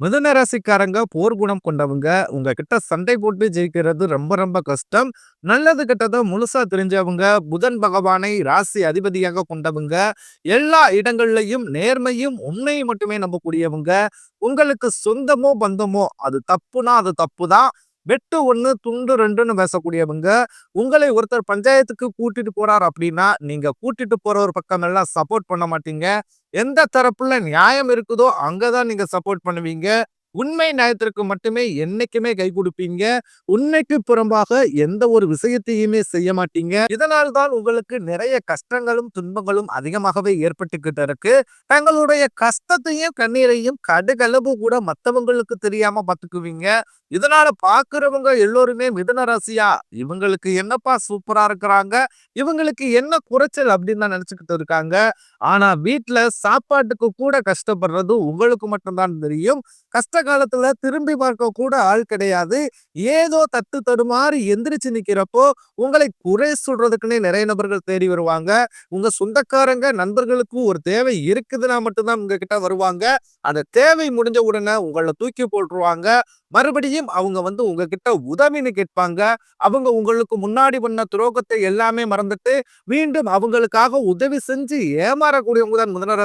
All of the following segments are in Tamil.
மிதுன ராசிக்காரங்க போர் குணம் கொண்டவங்க. உங்ககிட்ட சண்டை போட்டு ஜெயிக்கிறது ரொம்ப ரொம்ப கஷ்டம். நல்லது கெட்டத முழுசா தெரிஞ்சவங்க. புதன் பகவானை ராசி அதிபதியாக கொண்டவங்க. எல்லா இடங்கள்லையும் நேர்மையும், உண்மையும் மட்டுமே நம்பக்கூடியவங்க. உங்களுக்கு சொந்தமோ, பந்தமோ அது தப்புனா அது தப்பு தான். வெட்டு ஒன்று துண்டு ரெண்டுன்னு பேசக்கூடியவங்க. உங்களை ஒருத்தர் பஞ்சாயத்துக்கு கூட்டிட்டு போறார் அப்படின்னா, நீங்க கூட்டிட்டு போறவர் பக்கமெல்லாம் சப்போர்ட் பண்ண மாட்டீங்க. எந்த தரப்புல நியாயம் இருக்குதோ, அங்கே தான் நீங்க சப்போர்ட் பண்ணுவீங்க. உண்மை நியாயத்திற்கு மட்டுமே என்னைக்குமே கை கொடுப்பீங்க உண்மைக்கு புறம்பாக எந்த ஒரு விஷயத்தையுமே செய்ய மாட்டீங்க. இதனால் தான் உங்களுக்கு நிறைய கஷ்டங்களும், துன்பங்களும் அதிகமாகவே ஏற்பட்டுக்கிட்டு இருக்கு. தங்களுடைய கஷ்டத்தையும், கண்ணீரையும் கடுகளவு கூட மத்தவங்களுக்கு தெரியாம பார்த்துக்குவீங்க. இதனால பாக்குறவங்க எல்லோருமே மிதன ராசியா, இவங்களுக்கு என்னப்பா சூப்பரா இருக்கிறாங்க. இவங்களுக்கு என்ன குறைச்சல் அப்படின்னு தான் நினைச்சுக்கிட்டு இருக்காங்க. ஆனா வீட்டுல சாப்பாட்டுக்கு கூட கஷ்டப்படுறது உங்களுக்கு மட்டும்தான் தெரியும். கஷ்ட காலத்துல திரும்பி பார்க்க கூட ஆள் கிடையாது. ஏதோ தத்து தடுமாறி எந்திரிச்சு நிக்கிறப்போ, உங்களை குறை சொல்றதுக்குன்னே நிறைய நபர்கள் தேடி வருவாங்க. உங்க சொந்தக்காரங்க, நண்பர்களுக்கும் ஒரு தேவை இருக்குதுன்னா மட்டும்தான் உங்ககிட்ட வருவாங்க. அந்த தேவை முடிஞ்ச உடனே உங்களை தூக்கி போட்டுருவாங்க. மறுபடியும் அவங்க வந்து உங்ககிட்ட உதவின்னு கேட்பாங்க. அவங்க உங்களுக்கு முன்னாடி பண்ண துரோகத்தை எல்லாமே மறந்துட்டு, மீண்டும் அவங்களுக்காக உதவி செஞ்சு ஏமாறக்கூடியவங்க தான் மிதுன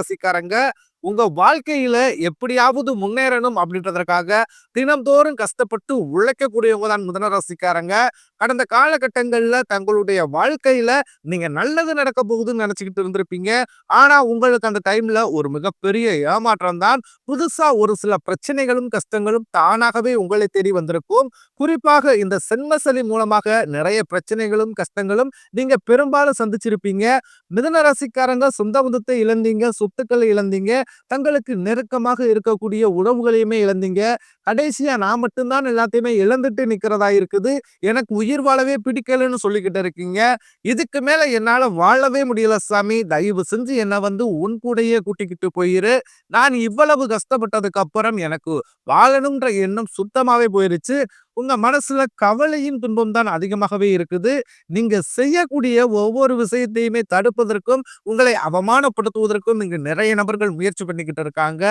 உங்கள் வாழ்க்கையில் எப்படியாவது முன்னேறணும் அப்படின்றதற்காக, தினம்தோறும் கஷ்டப்பட்டு உழைக்கக்கூடியவங்க தான் மிதனராசிக்காரங்க கடந்த காலகட்டங்களில் தங்களுடைய வாழ்க்கையில் நீங்கள் நல்லது நடக்க போகுதுன்னு நினச்சிக்கிட்டு இருந்திருப்பீங்க. ஆனால் உங்களுக்கு அந்த டைமில் ஒரு மிகப்பெரிய ஏமாற்றம் தான். புதுசாக ஒரு சில பிரச்சனைகளும், கஷ்டங்களும் தானாகவே உங்களை தேடி வந்திருக்கும். குறிப்பாக இந்த சென்மசலி மூலமாக நிறைய பிரச்சனைகளும், கஷ்டங்களும் நீங்கள் பெரும்பாலும் சந்திச்சிருப்பீங்க. மிதனராசிக்காரங்க சொந்த பந்தத்தை இழந்தீங்க, சொத்துக்களை இழந்தீங்க. தங்களுக்கு நெருக்கமாக இருக்கக்கூடிய உறவுகளையுமே இழந்தீங்க. கடைசியாக நான் மட்டும்தான் எல்லாத்தையுமே இழந்துட்டு நிற்கிறதா இருக்குது. எனக்கு உயிர் வாழவே பிடிக்கலன்னு சொல்லிக்கிட்டு இருக்கீங்க. இதுக்கு மேலே என்னால் வாழவே முடியல சாமி. தயவு செஞ்சு என்னை வந்து உன் கூடயே கூட்டிக்கிட்டு போயிரு. நான் இவ்வளவு கஷ்டப்பட்டதுக்கு அப்புறம் எனக்கு வாழணுன்ற எண்ணம் சுத்தமாகவே போயிருச்சு. உங்க மனசுல கவலையும், துன்பம் தான் அதிகமாகவே இருக்குது. நீங்க செய்யக்கூடிய ஒவ்வொரு விஷயத்தையுமே தடுப்பதற்கும், உங்களை அவமானப்படுத்துவதற்கும் இங்கே நிறைய நபர்கள் முயற்சி பண்ணிக்கிட்டு இருக்காங்க.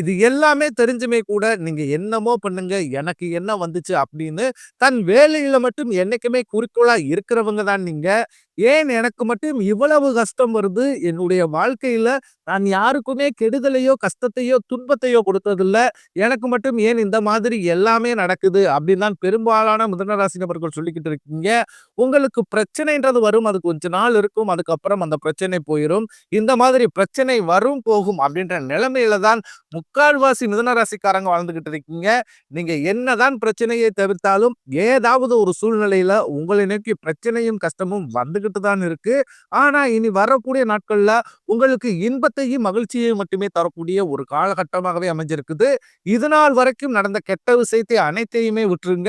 இது எல்லாமே தெரிஞ்சுமே கூட நீங்க என்னமோ பண்ணுங்க, எனக்கு என்ன வந்துச்சு அப்படின்னு தன் வேலையில மட்டும் என்னைக்குமே குறிக்கோளா இருக்கிறவங்க தான் நீங்க. ஏன் எனக்கு மட்டும் இவ்வளவு கஷ்டம் வருது? என்னுடைய வாழ்க்கையில நான் யாருக்குமே கெடுதலையோ, கஷ்டத்தையோ, துன்பத்தையோ கொடுத்ததில்ல. எனக்கு மட்டும் ஏன் இந்த மாதிரி எல்லாமே நடக்குது? அப்படின்னு தான் பெரும்பாலான மிதுன ராசி நபர்கள் சொல்லிக்கிட்டு இருக்கீங்க. உங்களுக்கு பிரச்சனைன்றது வரும். அது கொஞ்ச நாள் இருக்கும். அதுக்கப்புறம் அந்த பிரச்சனை போயிரும். இந்த மாதிரி பிரச்சனை வரும், போகும் அப்படின்ற நிலைமையில தான் முக்கால்வாசி மிதுன ராசிக்காரங்க வாழ்ந்துகிட்டு இருக்கீங்க. நீங்க என்னதான் பிரச்சனையை தவிர்த்தாலும், ஏதாவது ஒரு சூழ்நிலையில உங்களை நோக்கி பிரச்சனையும், கஷ்டமும் வந்துகிட்டு தான் இருக்கு. ஆனா இனி வரக்கூடிய நாட்கள்ல உங்களுக்கு இன்பத்தையும், மகிழ்ச்சியையும் மட்டுமே தரக்கூடிய ஒரு காலகட்டமாகவே அமைஞ்சிருக்குது. இதுநாள் வரைக்கும் நடந்த கெட்ட விஷயத்தை அனைத்தையுமே விட்டுருங்க.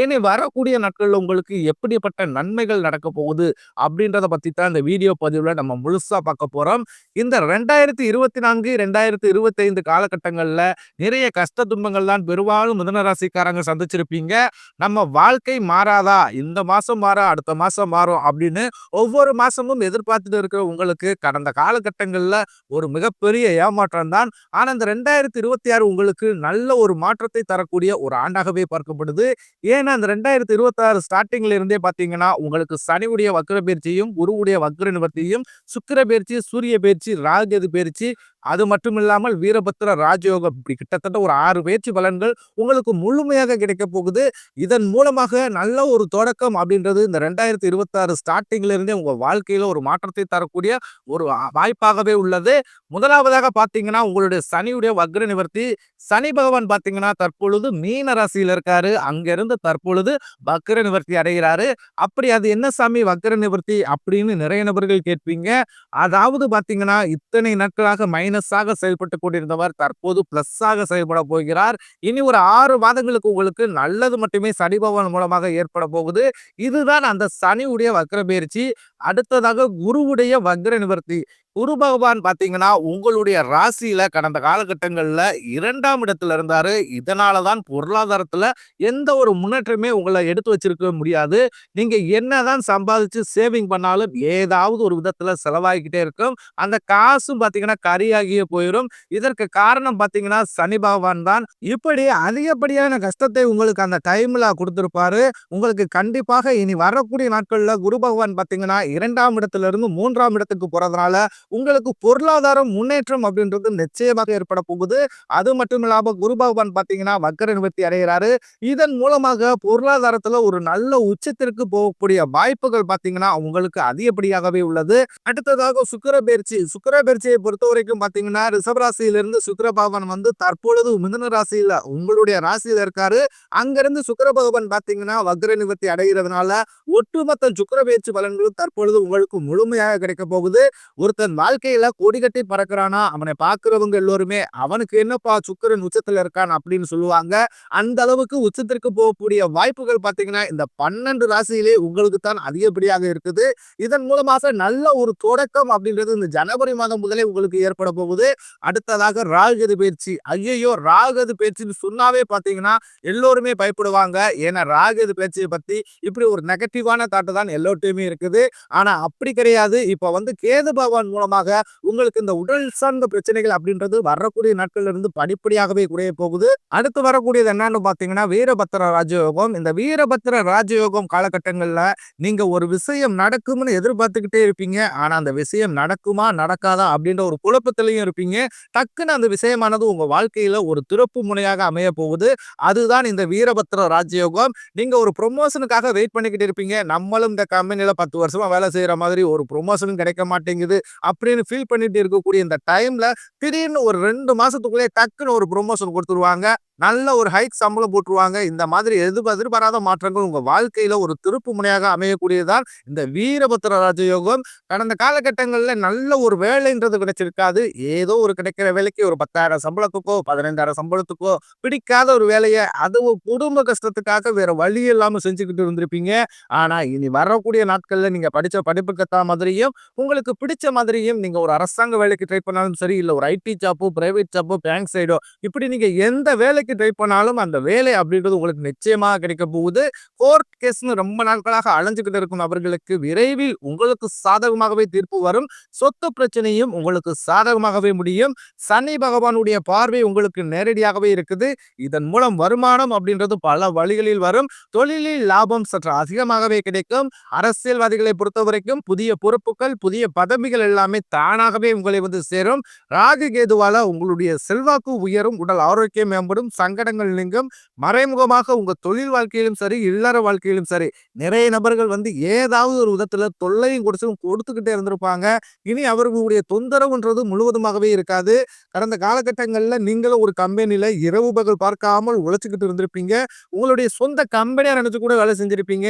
இனி வரக்கூடிய நாட்களில் உங்களுக்கு எப்படிப்பட்ட நன்மைகள் நடக்க போகுது? அப்படின்றத பத்தி தான் இந்த வீடியோ பதிவுல நம்ம முழுசா பார்க்க போறோம். இந்த 2024, 2025 காலகட்டங்கள்ல நிறைய கஷ்ட துன்பங்கள் தான் பெரும்பாலும் மிதனராசிக்காரங்க சந்திச்சிருப்பீங்க. நம்ம வாழ்க்கை மாறாதா? இந்த மாசம் மாறா அடுத்த மாசம் மாறும் அப்படின்னு ஒவ்வொரு மாசமும் எதிர்பார்த்துட்டு இருக்கிற உங்களுக்கு கடந்த காலகட்டங்கள்ல ஒரு மிகப்பெரிய ஏமாற்றம் தான். ஆனா இந்த 2026 உங்களுக்கு நல்ல ஒரு மாற்றத்தை தரக்கூடிய ஒரு ஆண்டாகவே பார்க்கப்படுது. ஏன்னா இந்த 2026 ஸ்டார்ட்டிங்ல இருந்தே பார்த்தீங்கன்னா, உங்களுக்கு சனியுடைய வக்ர பயிற்சியும் குருவுடைய வக்ர நிவர்த்தியும், சுக்கிர பயிற்சி சூரிய பயிற்சி ராகது பயிற்சி அது மட்டும் இல்லாமல் வீரபத்திர ராஜயோகம் இப்படி கிட்டத்தட்ட ஒரு ஆறு பயிற்சி பலன்கள் உங்களுக்கு முழுமையாக கிடைக்கப் போகுது. இதன் மூலமாக நல்ல ஒரு தொடக்கம் அப்படின்றது இந்த ரெண்டாயிரத்து இருபத்தாறு ஸ்டார்டிங்ல இருந்தே உங்க வாழ்க்கையில ஒரு மாற்றத்தை தரக்கூடிய ஒரு வாய்ப்பாகவே உள்ளது. முதலாவதாக பார்த்தீங்கன்னா, உங்களுடைய சனியுடைய வக்ர நிவர்த்தி. சனி பகவான் பார்த்தீங்கன்னா, தற்பொழுது மீன ராசியில் இருக்காரு. அங்கிருந்து தற்பொழுது வக்கர நிவர்த்தி அடைகிறாரு. அப்படி அது என்ன சாமி வக்கர நிவர்த்தி அப்படின்னு நிறைய நபர்கள் கேட்பீங்க. அதாவது பார்த்தீங்கன்னா, இத்தனை நாட்களாக மைனஸாக செயல்பட்டு கொண்டிருந்தவர் தற்போது பிளஸ்ஸாக செயல்பட போகிறார். இனி ஒரு ஆறு மாதங்களுக்கு உங்களுக்கு நல்லது மட்டுமே சனி மூலமாக ஏற்பட போகுது. இதுதான் அந்த சனியுடைய வக்கர பயிற்சி அடுத்ததாக குருவுடைய வக்ர நிவர்த்தி. குரு பகவான் பார்த்தீங்கன்னா, உங்களுடைய ராசியில கடந்த காலகட்டங்கள்ல இரண்டாம் இடத்துல இருந்தாரு. இதனால தான் பொருளாதாரத்துல எந்த ஒரு முன்னேற்றமே உங்களை எடுத்து வச்சிருக்க முடியாது. நீங்க என்னதான் சம்பாதிச்சு சேவிங் பண்ணாலும் ஏதாவது ஒரு விதத்துல செலவாகிக்கிட்டே இருக்கும். அந்த காசும் பார்த்தீங்கன்னா, கரியாகியே போயிடும் இதற்கு காரணம் பார்த்தீங்கன்னா, சனி பகவான் தான். இப்படி அதிகப்படியான கஷ்டத்தை உங்களுக்கு அந்த டைம்ல கொடுத்துருப்பாரு உங்களுக்கு கண்டிப்பாக இனி வரக்கூடிய நாட்கள்ல குரு பகவான் பார்த்தீங்கன்னா, இரண்டாம் இடத்துல இருந்து மூன்றாம் இடத்துக்கு போறதுனால, உங்களுக்கு பொருளாதாரம் முன்னேற்றம் அப்படின்றது நிச்சயமாக ஏற்பட போகுது. அது மட்டும் இல்லாமல் குரு பகவான் பார்த்தீங்கன்னா, வக்கர நிவர்த்தி அடைகிறாரு. இதன் மூலமாக பொருளாதாரத்தில் ஒரு நல்ல உச்சத்திற்கு போகக்கூடிய வாய்ப்புகள் பார்த்தீங்கன்னா, உங்களுக்கு அதிகப்படியாகவே உள்ளது. அடுத்ததாக சுக்கர பயிற்சி சுக்கர பயிற்சியை பொறுத்த வரைக்கும் பார்த்தீங்கன்னா, ரிஷப ராசியிலிருந்து பகவான் வந்து தற்பொழுது மிதன ராசியில் உங்களுடைய ராசியில் இருக்காரு. அங்கிருந்து சுக்கர பகவான் பார்த்தீங்கன்னா, வக்ர நிவர்த்தி அடைகிறதுனால ஒட்டுமொத்த சுக்கர பயிற்சி பலன்களும் தற்பொழுது உங்களுக்கு முழுமையாக கிடைக்கப் போகுது. ஒருத்தன் வாழ்க்கையில கொடி கட்டி பறக்கிறானா, அவனை பார்க்கிறவங்க எல்லோருமே, "அவனுக்கு என்னப்பா சுக்கிரன் உச்சத்துல இருக்கான்" அப்படின்னு சொல்லுவாங்க. அந்த அளவுக்கு உச்சத்திற்கு போகக்கூடிய வாய்ப்புகள் பார்த்தீங்கன்னா, இந்த 12 ராசியிலே உங்களுக்கு தான் அதிகப்படியாக இருக்குது. இதன் மூலமாக நல்ல ஒரு தொடக்கம் அப்படின்றது இந்த ஜனவரி மாதம் முதலே உங்களுக்கு ஏற்பட போகுது. அடுத்ததாக ராகது பயிற்சி ஐயையோ! ராகது பயிற்சின்னு சொன்னாவே பார்த்தீங்கன்னா, எல்லோருமே பயப்படுவாங்க. ஏன்னா ராகது பயிற்சியை பத்தி இப்படி ஒரு நெகட்டிவான தாட்டு தான் எல்லோர்ட்டையுமே இருக்குது. ஆனா அப்படி கிடையாது. இப்ப வந்து கேது பகவான் மூலமாக உங்களுக்கு இந்த உடல் சார்ந்த பிரச்சனைகள் அப்படின்றது வரக்கூடிய நாட்கள்ல இருந்து படிப்படியாகவே குறைய போகுது. அடுத்து வரக்கூடியது என்னன்னு பார்த்தீங்கன்னா, வீரபத்திர ராஜயோகம். இந்த வீரபத்திர ராஜயோகம் காலகட்டங்கள்ல நீங்க ஒரு விஷயம் நடக்கும்னு எதிர்பார்த்துக்கிட்டே இருப்பீங்க. ஆனா அந்த விஷயம் நடக்குமா? நடக்காதா? அப்படின்ற ஒரு குழப்பத்திலையும் இருப்பீங்க. டக்குன்னு அந்த விஷயமானது உங்க வாழ்க்கையில ஒரு திறப்பு முனையாக அமையப் போகுது. அதுதான் இந்த வீரபத்திர ராஜயோகம். நீங்க ஒரு ப்ரொமோஷனுக்காக வெயிட் பண்ணிக்கிட்டு இருப்பீங்க. நம்மளும் இந்த கம்பெனியில பத்து வருஷமா வேலை செய்யற மாதிரி ஒரு ப்ரொமோஷனும் கிடைக்க மாட்டேங்குது. அப்படின்னு ஃபீல் பண்ணிட்டு இருக்கக்கூடிய இந்த டைம்ல திடீர்னு ஒரு ரெண்டு மாசத்துக்குள்ளேயே டக்குன்னு ஒரு ப்ரொமோஷன் கொடுத்துருவாங்க. நல்ல ஒரு ஹைக் சம்பளம் போட்டுருவாங்க. இந்த மாதிரி எது எதிர்பாராத மாற்றங்கள் உங்கள் வாழ்க்கையில் ஒரு திருப்பு முனையாக அமையக்கூடியது தான் இந்த வீரபத்திர ராஜயோகம். கடந்த காலகட்டங்களில் நல்ல ஒரு வேலைன்றது கிடைச்சிருக்காது. ஏதோ ஒரு கிடைக்கிற வேலைக்கு ஒரு 10,000 சம்பளத்துக்கோ, 15,000 சம்பளத்துக்கோ பிடிக்காத ஒரு வேலையை அதுவும் குடும்ப கஷ்டத்துக்காக வேற வழி இல்லாமல் செஞ்சுக்கிட்டு இருந்திருப்பீங்க. ஆனால் இனி வரக்கூடிய நாட்களில் நீங்கள் படித்த படிப்புக்கு மாதிரியும், உங்களுக்கு பிடிச்ச மாதிரியும் நீங்கள் ஒரு அரசாங்க வேலைக்கு ட்ரை பண்ணாலும் சரி, இல்லை ஒரு ஐடி ஜாப்போ, பிரைவேட் ஜாப்போ, பேங்க் சைடோ இப்படி நீங்கள் எந்த வேலைக்கு ட்ரை பண்ணாலும் அந்த வேலை அப்படின்றது உங்களுக்கு நிச்சயமாக கிடைக்க போகுது. கோர்ட் கேஸ்னு ரொம்ப நாட்களாக அலைஞ்சுக்கிட்டு இருக்கும் அவர்களுக்கு விரைவில் உங்களுக்கு சாதகமாகவே தீர்ப்பு வரும். சொத்து பிரச்சனையும் உங்களுக்கு சாதகமாகவே முடியும். சனி பகவானுடைய பார்வை உங்களுக்கு நேரடியாகவே இருக்குது. இதன் மூலம் வருமானம் அப்படின்றது பல வழிகளில் வரும். தொழிலில் லாபம் சற்று அதிகமாகவே கிடைக்கும். அரசியல்வாதிகளை பொறுத்தவரைக்கும் புதிய பொறுப்புகள், புதிய பதவிகள் எல்லாமே தானாகவே உங்களை வந்து சேரும். ராகு கேதுவால உங்களுடைய செல்வாக்கு உயரும். உடல் ஆரோக்கியம் மேம்படும். சங்கடங்கள் நீங்கும். மறைமுகமாக உங்க தொழில் வாழ்க்கையிலும் சரி, இல்லற வாழ்க்கையிலும் சரி, நிறைய நபர்கள் வந்து ஏதாவது ஒரு விதத்துல தொல்லையும் கொடுத்தும் கொடுத்துக்கிட்டே இருந்திருப்பாங்க. இனி அவர்களுடைய தொந்தரவுன்றது முழுவதுமாகவே இருக்காது. கடந்த காலகட்டங்களில் நீங்களும் ஒரு கம்பெனியில் இரவு பகல் பார்க்காமல் உழைச்சிக்கிட்டு இருந்திருப்பீங்க. உங்களுடைய சொந்த கம்பெனியாக நினைச்சு கூட வேலை செஞ்சிருப்பீங்க.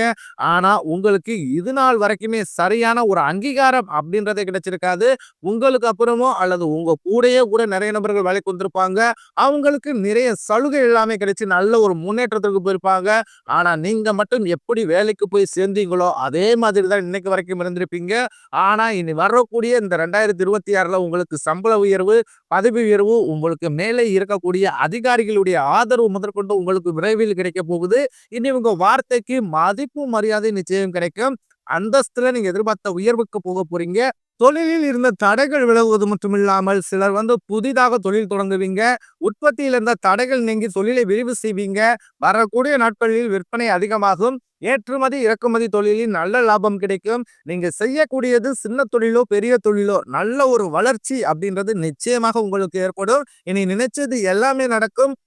ஆனா உங்களுக்கு இது நாள் வரைக்குமே சரியான ஒரு அங்கீகாரம் அப்படின்றதே கிடைச்சிருக்காது. உங்களுக்கு அப்புறமோ அல்லது உங்க கூடையே கூட நிறைய நபர்கள் வேலைக்கு வந்திருப்பாங்க. அவங்களுக்கு நிறைய சலுகை எல்லாமே கிடைச்சி நல்ல ஒரு முன்னேற்றத்திற்கு போயிருப்பாங்க. ஆனா நீங்க மட்டும் எப்படி வேலைக்கு போய் சேர்ந்தீங்களோ, அதே மாதிரி தான் இன்னைக்கு வரைக்கும் இருந்திருப்பீங்க. ஆனா இனி வரக்கூடிய இந்த 2026ல உங்களுக்கு சம்பள உயர்வு, பதவி உயர்வு, உங்களுக்கு மேலே இருக்கக்கூடிய அதிகாரிகளுடைய ஆதரவு முதற்கொண்டு உங்களுக்கு விரைவில் கிடைக்கப் போகுது. இனி உங்க வார்த்தைக்கு மதிப்பு, மரியாதை நிச்சயம் கிடைக்கும். அந்தஸ்துல நீங்க எதிர்பார்த்த உயர்வுக்கு போக போறீங்க. தொழிலில் இருந்த தடைகள் விலகுவது மட்டுமில்லாமல் சிலர் வந்து புதிதாக தொழில் தொடங்குவீங்க. உற்பத்தியில் இருந்த தடைகள் நீங்கி தொழிலை விரிவு செய்வீங்க. வரக்கூடிய நாட்களில் விற்பனை அதிகமாகும். ஏற்றுமதி, இறக்குமதி தொழிலில் நல்ல லாபம் கிடைக்கும். நீங்க செய்யக்கூடியது சின்ன தொழிலோ, பெரிய தொழிலோ நல்ல ஒரு வளர்ச்சி அப்படின்றது நிச்சயமாக உங்களுக்கு ஏற்படும். இனி நினைச்சது எல்லாமே நடக்கும்.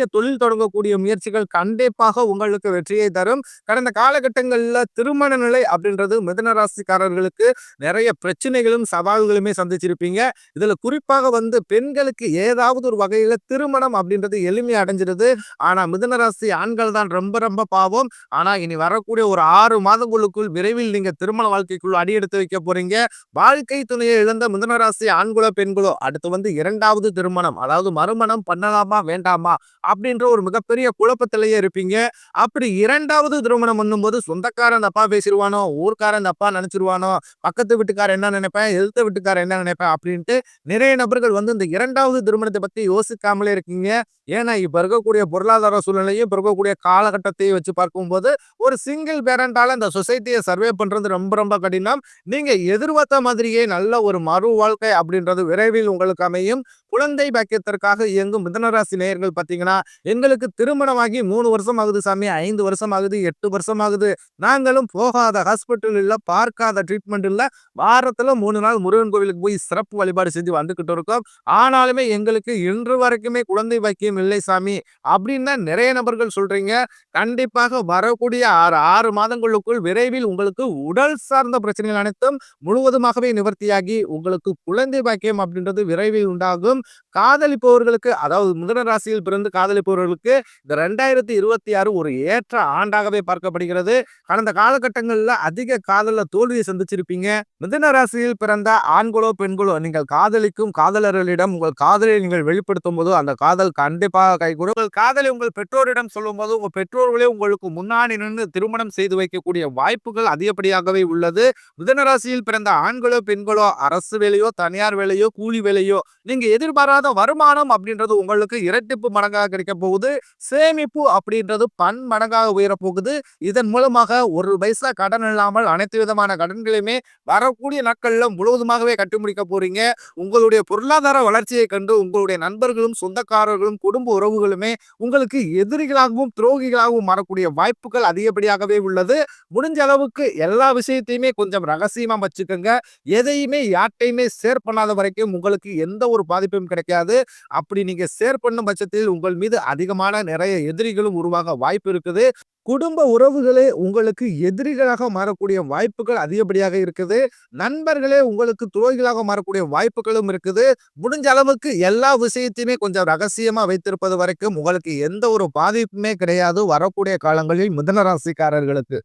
புதிய தொழில் தொடங்கக்கூடிய முயற்சிகள் கண்டிப்பாக உங்களுக்கு வெற்றியை தரும். கடந்த காலகட்டங்கள்ல திருமண நிலை அப்படின்றது மிதனராசிக்காரர்களுக்கு நிறைய பிரச்சனைகளும், சவால்களுமே சந்திச்சிருப்பீங்க. இதுல குறிப்பாக வந்து பெண்களுக்கு ஏதாவது ஒரு வகையில திருமணம் அப்படின்றது எளிமை அடைஞ்சிருது. ஆனா மிதனராசி ஆண்கள் தான் ரொம்ப ரொம்ப பாவம். ஆனா இனி வரக்கூடிய ஒரு ஆறு மாதங்களுக்குள் விரைவில் நீங்க திருமண வாழ்க்கைக்குள் அடியெடுத்து வைக்க போறீங்க. வாழ்க்கை துணையை இழந்த மிதனராசி ஆண்களோ, பெண்களோ அடுத்து வந்து இரண்டாவது திருமணம் அதாவது மறுமணம் பண்ணலாமா? வேண்டாமா? அப்படின்ற ஒரு மிகப்பெரிய குழப்பத்திலேயே இருப்பீங்க. அப்படி இரண்டாவது திருமணம் பண்ணும்போது சொந்தக்காரன் தப்பா பேசிடுவானோ ஊர்க்காரன் தப்பா நினைச்சிருவானோ, பக்கத்து வீட்டுக்காரன் என்ன நினைப்பேன், எழுத்த வீட்டுக்காரன் என்ன நினைப்பேன் அப்படின்ட்டு நிறைய நபர்கள் வந்து இந்த இரண்டாவது திருமணத்தை பத்தி யோசிக்காமலே இருக்கீங்க. ஏன்னா இப்ப இருக்கக்கூடிய பொருளாதார சூழ்நிலையும், இப்ப இருக்கக்கூடிய காலகட்டத்தையும் வச்சு பார்க்கும்போது ஒரு சிங்கிள் பேரண்டால இந்த சொசைட்டியை சர்வே பண்றது ரொம்ப ரொம்ப கடினம். நீங்க எதிர்பார்த்த மாதிரியே நல்ல ஒரு மறு வாழ்க்கை அப்படின்றது விரைவில் உங்களுக்கு அமையும். குழந்தை பாக்கியத்திற்காக இயங்கும் மிதனராசி நேயர்கள் பார்த்தீங்கன்னா, எங்களுக்கு திருமணமாகி மூணு வருஷம் ஆகுது சாமி, ஐந்து வருஷம் ஆகுது, எட்டு வருஷம் ஆகுது. நாங்களும் போகாத ஹாஸ்பிட்டல் இல்லை பார்க்காத ட்ரீட்மெண்ட் இல்லை வாரத்தில் மூணு நாள் முருகன் கோவிலுக்கு போய் சிறப்பு வழிபாடு செஞ்சு வந்துக்கிட்டு இருக்கோம். ஆனாலுமே எங்களுக்கு இன்று வரைக்குமே குழந்தை பாக்கியம் இல்லை சாமி அப்படின்னு நிறைய நபர்கள் சொல்றீங்க. கண்டிப்பாக வரக்கூடிய 6 6 மாதங்களுக்குள் விரைவில் உங்களுக்கு உடல் சார்ந்த பிரச்சனைகள் அனைத்தும் முழுவதுமாகவே நிவர்த்தியாகி உங்களுக்கு குழந்தை பாக்கியம் அப்படின்றது விரைவில் உண்டாகும். காதலிப்பவர்களுக்கு அதாவது மிதன ராசியில் பிறந்து காதலிப்பவர்களுக்கு இந்த 2026 ஒரு ஏற்ற ஆண்டாகவே பார்க்கப்படுகிறது. கடந்த காலகட்டங்களில் அதிக காதலில் தோல்வியை சந்திச்சிருப்பீங்க. மிதன ராசியில் பிறந்த ஆண்களோ, பெண்களோ நீங்கள் காதலிக்கும் காதலர்களிடம் உங்கள் காதலை நீங்கள் வெளிப்படுத்தும் போது அந்த காதல் கண்டிப்பாக கைகூடும். உங்கள் காதலை உங்கள் பெற்றோரிடம் சொல்லும்போது உங்கள் பெற்றோர்களே உங்களுக்கு முன்னாடி நின்று திருமணம் செய்து வைக்கக்கூடிய வாய்ப்புகள் அதிகப்படியாகவே உள்ளது. மிதன ராசியில் பிறந்த ஆண்களோ, பெண்களோ அரசு வேலையோ, தனியார் வேலையோ, கூலி வேலையோ நீங்க எதிர்பாராத வருமானம் அப்படின்றது உங்களுக்கு இரட்டிப்பு மடங்காக கிடைக்கப் போகுது. சேமிப்பு அப்படின்றது பன்மடங்காக மடங்காக உயரப்போகுது இதன் மூலமாக ஒரு பைசா கடன் இல்லாமல் அனைத்து விதமான கடன்களையுமே வரக்கூடிய நாட்களில் முழுவதுமாகவே கட்டி முடிக்க போறீங்க. உங்களுடைய பொருளாதார வளர்ச்சியை கண்டு உங்களுடைய நண்பர்களும், சொந்தக்காரர்களும், குடும்ப உறவுகளுமே உங்களுக்கு எதிரிகளாகவும், துரோகிகளாகவும் மாறக்கூடிய வாய்ப்புகள் அதிகப்படியாகவே உள்ளது. முடிஞ்ச அளவுக்கு எல்லா விஷயத்தையுமே கொஞ்சம் ரகசியமா வச்சுக்கோங்க எதையுமே யார்ட்டையுமே ஷேர் பண்ணாத வரைக்கும் உங்களுக்கு எந்த ஒரு பாதிப்பும் கிடைக்காது. அப்படி நீங்க ஷேர் பண்ணும் பட்சத்தில் உங்கள் மீது அதிகமான நிறைய எதிரிகளும் உருவாக வாய்ப்பு இருக்குது. குடும்ப உறவுகளே உங்களுக்கு எதிரிகளாக மாறக்கூடிய வாய்ப்புகள் அதிகப்படியாக இருக்குது. நண்பர்களே உங்களுக்கு துரோகிகளாக மாறக்கூடிய வாய்ப்புகளும் இருக்குது. முடிஞ்ச அளவுக்கு எல்லா விஷயத்தையுமே கொஞ்சம் ரகசியமா வைத்திருப்பது வரைக்கும் உங்களுக்கு எந்த ஒரு பாதிப்புமே கிடையாது வரக்கூடிய காலங்களில் மிதன ராசிக்காரர்களுக்கு.